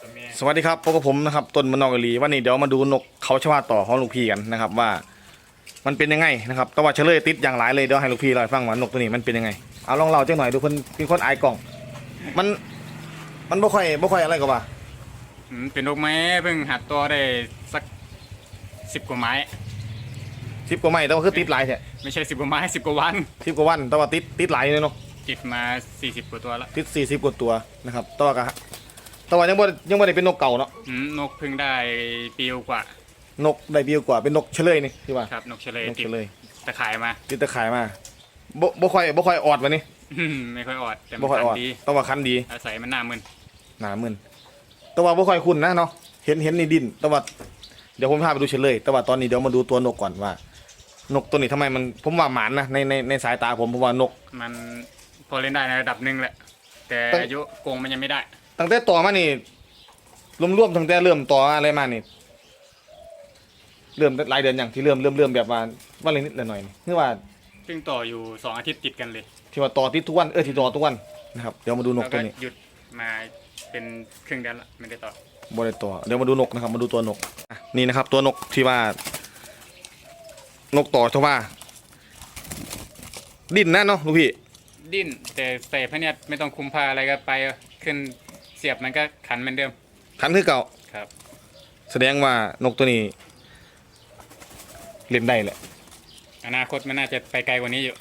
ตัวเมียสวัสดีครับพบกับผมนะครับต้นมะนอกกะลีวันนี้เดี๋ยวมาดูนกเขาชวาต่อของลูกพี่กันนะครับว่า มันเป็นยังไงนะครับแต่ว่าเฉลยติดอย่างหลายเลยเดี๋ยวให้ลูกพี่เล่าให้ฟังว่านกตัวนี้มันเป็นยังไงเอาลองเล่าจังหน่อยดูเพิ่นเป็นคนอายกล่อง มันมันบ่ค่อยบ่ค่อยอะไรก็ว่าอืมเป็นนกไม้เพิ่งหัดตัวได้สักสิบกว่าไม้สิบกว่าไม่แต่ว่าคือติดหลายแท้ไม่ใช่สิบกว่าไม้สิบกว่าวันสิบกว่าวันแต่ว่าติดติดหลายเลยเนาะติดมาสี่สิบกว่าตัวแล้วติดสี่สิบกว่าตัวนะครับแต่ว่าก็ แต่ว่ายังบ่ยังบ่ได้เป็นนกเก่าเนาะอืมนกเพิ่งได้ปีกว่า นกได้ปีกว่าเป็นนกเฉลยนี่ที่ว่า ครับ นกเฉลยนกติดเฉลย ตะข่ายมา ติดตะข่ายมาบ่บ่ค่อยบ่ค่อยออดวันนี้อืมไม่ค่อยออดแต่มับ่นค่อยออดดี แต่ว่าคันดีอาศัยมันหน้ามึนหนามึนแต่ว่าบ่ค่อยคุ้นนะเนาะเห็นเห็นนี่ดินแต่ว่าเดี๋ยวผมพาไปดูเฉลย แต่ว่าตอนนี้เดี๋ยวมาดูตัวนกก่อนว่า นกตัวนี้ทำไมมันผมว่าหมานนะในในในสายตาผมผมว่านก มันพอเล่นได้ในระดับหนึ่งแหละ แต่ตั้ง อายุโกงมันยังไม่ได้ ตั้งแต่ต่อมานี่รวมๆตั้งแต่เริ่มต่ออะไรมานี่เริ่มรายเดือนอย่างที่เริ่มเริ่มเริ่มแบบว่าวันละนิดละหน่อยนี่คือว่าซึ่งต่ออยู่สองอาทิตย์ติดกันเลยที่ว่าต่อติดทุกวันเออที่ต่อทุกวันนะครับเดี๋ยวมาดูนกแล้วตัก็วนี้หยุดมาเป็นครึ่งเดือนละไม่ได้ต่อ บริตัวเดี๋ยวมาดูนกนะครับ มาดูตัวนกอะนี่นะครับ ตัวนกที่ว่า นกต่อชว่า ดิ้นนะเนาะลูกพี่ดิ้นแต่ใส่พะเนียดไม่ต้องคุมผ้าอะไรก็ไปขึ้น เสียบมันก็ขันเหมือนเดิมขันคือเก่าครับ แสดงว่านกตัวนี้ เล่นได้แหละ อนาคตมันน่าจะไปไกลกว่านี้อยู่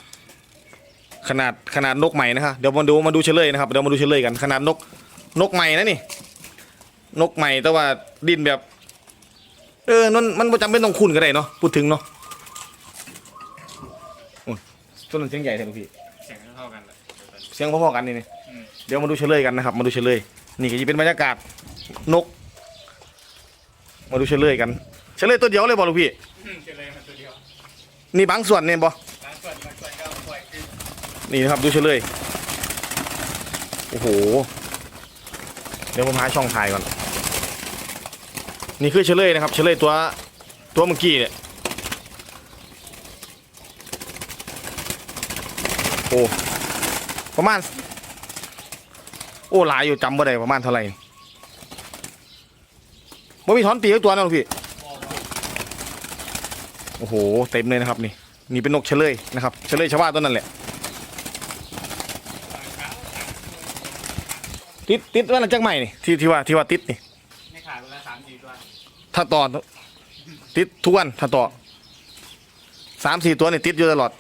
ขนาดขนาดนกใหม่นะครับเดี๋ยวมาดูมาดูเฉลยนะครับเดี๋ยวมาดูเฉลยกันขนาดนกนกใหม่นะนี่ นกใหม่แต่ว่าดิ้นแบบ เออนั่นมันบ่จำเป็นต้องคุ้นก็ได้เนาะพูดถึงเนาะโอ้ยต้นนั้นเสียงใหญ่แท้ลูกพี่เสียงเท่าๆกันเลยเสียงพอๆกันนี่นี่ อืม เดี๋ยวมาดูเฉลยกันนะครับ มาดูเฉลย นี่ก็จะเป็นบรรยากาศนก มาดูเฉลยกันเฉลยตัวเดียวเลยบอลูกพี่เฉลยมันตัวเดียวนี่บางส่วนเนี่ยบอบางส่วนบางส่วนก็ปล่อยขึ้นนี่นะครับดูเฉลยโอ้โหเดี๋ยวผมหาช่องถ่ายก่อนนี่คือเฉลยนะครับเฉลยตัวตัวเมื่อกี้เนี่ยโอ้ประมาณ โอ้หลายอยู่จำบ่ได้ประมาณเท่าไหร่บ่มีถอนปีกสักตัวนะลูกพี่โอ้โหเต็มเลยนะครับนี่นี่เป็นนกเฉลยนะครับเฉลยชาวบ้านตัวนั้นแหละติดติดว่าอะไรจักใหม่นี่ที่ที่ว่าที่ว่าติดนี่ไม่ขาดเวลาสามสี่ตัวถ้าต่อติดทุกวันถ้าต่อสามสี่ตัวนี่ติดอยู่ตลอด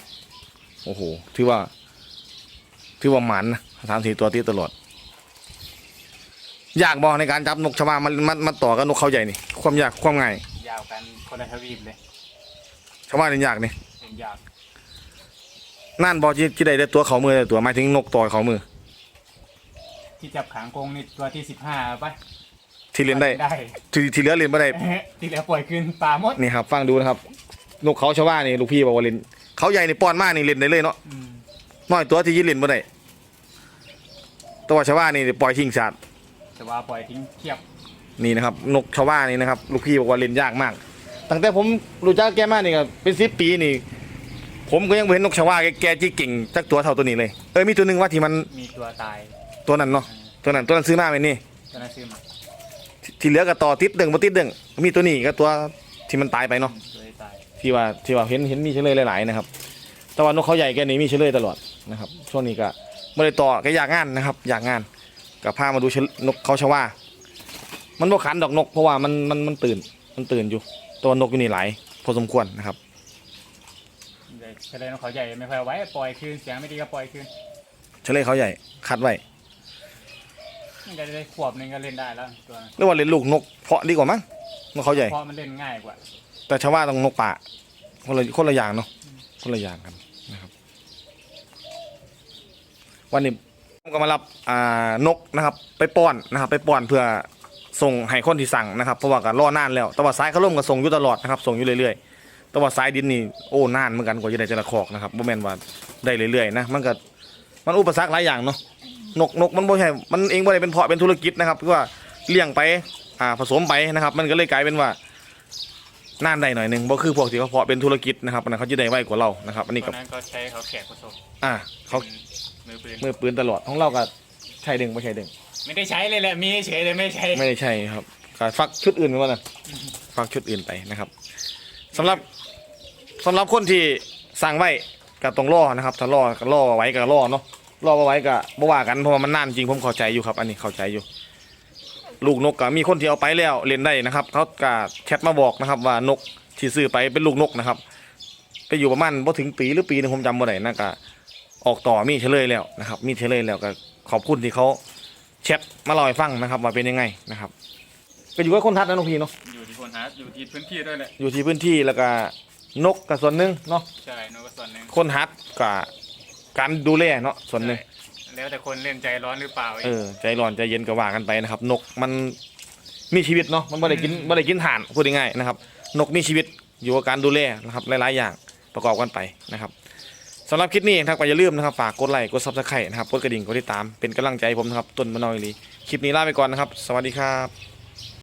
โอ้โหถือว่าถือว่าหมันนะสามสี่ตัวติดตลอด ยากบอในการจับนกชาวามันมันมันต่อกับนกเขาใหญ่นี่ ความยากความง่ายยาวกันคนละทวีปเลยชาวานี่ยากนี่เป็นยาวนั่นบอที่ที่ใดได้ตัวเขามือได้ตัวหมายถึงนกต่อเขามือ ที่จับขางกงนี่ตัวที่สิบห้าปะที่เล่นได้ได้ที่ที่เหลือเล่นไม่ได้ที่เหลือปล่อยคืนปลาหมดนี่ครับ ฟังดูนะครับนกเขาชาวานี่ลูกพี่บอกว่าเล่นเขาใหญ่นี่ป้อนมากนี่เล่นได้เลยเนาะอืมน้อยตัวที่ยินเล่นบ่ได้แตัวาชาวานี่ปล่อยทิ้งสัตว์ แต่ว่าปล่อยทิ้งเทียบนี่นะครับนกชาวานี่นะครับลูกพี่บอกว่าเล่นยากมาก ตั้งแต่ผมรู้จักแกมานี่ก็เป็นสิบปีนี่ ผมก็ยังบ่เห็นนกชาวาแกแกจีเก่งจักตัวเท่าตัวนี้เลยเออมีตัวหนึงว่าที่มันมีตัวตายตัวนั้นเนาะตัวนั้นตัวนั้นซื้อมาเป็นนี่ตัวนั้นซื้อมาที่ที่เหลือก็ต่อติดเดึงบ่ติดเดึงมีตัวนี้ก็ตัวที่มันตายไปเนาะตัวที่ตายที่ว่าที่ว่าเห็นเห็นมีเฉลยหลายๆนะครับ แต่ว่านกเขาใหญ่แกนี่มีเฉลยตลอดนะครับช่วงนี้ก็ไม่ได้ต่อก็อยากงานนะครับ อยากงาน กับพามาดูเฉลนกเขาชวามันบ่ขันดอกนก เพราะว่ามันมันมันตื่น มันตื่นอยู่ ตัวนกอยู่นี่หลายพอสมควรนะครับเดี๋ยวเฉลยนกเขาใหญ่ไม่ค่อยเอาไว้ปล่อยคืนเสียงไม่ดีก็ปล่อยคืนเฉลยเขาใหญ่คัดไว้มันก็ได้ขวบหนึงก็เล่นได้แล้วตัวนั้นเรียกว่าเล่นลูกนกเพาะดีกว่ามั้งนกเขาใหญ่เพราะมันเล่นง่ายกว่า แต่ชาวาต้องนกป่าคนละคนละอย่างเนาะคนละอย่างกันนะครับ วันนี้ผม ก็มารับอ่านกนะครับ ไปป้อนนะครับ ไปป้อนเพื่อส่งให้คนที่สั่งนะครับเพราะว่าก็รอนานแล้วแต่ว่าสายเขาล่มก็ส่งอยู่ตลอดนะครับส่งอยู่เรื่อยๆแต่ว่าสายดินนี่โอ้นานเหมือนกันกว่าจะได้แต่ละคอกนะครับบ่แม่นว่าได้เรื่อยๆนะมันก็มันอุปสรรคหลายอย่างเนาะนกนกมันบ่ใช่มันเองบ่ได้เป็นเพาะเป็นธุรกิจนะครับคือว่าเลี้ยงไปอ่าผสมไปนะครับ มันก็เลยกลายเป็นว่า น่านได้หน่อยหนึงบ่คือพวกที่เขาเพาะเป็นธุรกิจนะครับอันนั้นเขาจะได้ไวกว่าเรานะครับอันนี้ตัก็วนั้นก็ใช้เขาแขกผสมอ่าเขามือปืนมือปืนตลอดของเราก็ใช่ดึงไม่ใช่ดึง ไม่ได้ใช้เลยแหละมีเฉยเลยไม่ได้ใช้ไม่ได้ใช่ครับก็ฟักชุดอื่นไปว่าน่ะฟักชุดอื่นไปนะครับสำหรับสำหรับคนที่สั่งไว้ก็ต้องรอนะครับถ้ารอก็รอไว้ก็รอเนาะรอบ่ไว้ก็บ่ว่ากันเพราะว่ามันนานจริงผมเข้าใจอยู่ครับ อันนี้เข้าใจอยู่ ลูกนกก็มีคนที่เอาไปแล้วเล่นได้นะครับ เขาก็แชทมาบอกนะครับ ว่านกที่ซื้อไปเป็นลูกนกนะครับไปอยู่ประมาณบ่ถึงปีหรือปีหนึงผมจำบ่ได้น่าก็ออกต่อมีเฉลยแล้วนะครับ มีเฉลยแล้วก็ขอบคุณที่เขาแชทมาเล่าให้ฟังนะครับ ว่าเป็นยังไงนะครับก็อยู่กับคนทัดนะน้องพี่เนาะอยู่ที่คนหาอยู่ที่พื้นที่ด้วยแหละอยู่ที่พื้นที่แล้วก็นกกับส่วนหนึ่งเนาะใช่นกก็ส่วนหนึ่งคนฮัดกับการดูแลเนาะส่วนหนึ่งใช่ แล้วแต่คนเล่นใจร้อนหรือเปล่าเออใจร้อนใจเย็นก็ว่ากันไปนะครับ นกมันมีชีวิตเนาะมันไม่ได้กินไม่ได้กินถ่านพูดง่ายๆนะครับ นกมีชีวิตอยู่กับการดูแลนะครับหลายๆอย่างประกอบกันไปนะครับสำหรับคลิปนี้นะครับก็อย่าลืมนะครับฝากกดไลค์กดซับสไครต์นะครับกดกระดิ่งกดติดตามเป็นกำลังใจให้ผมนะครับต้นมะนอยลีคลิปนี้ลาไปก่อนนะครับ สวัสดีครับ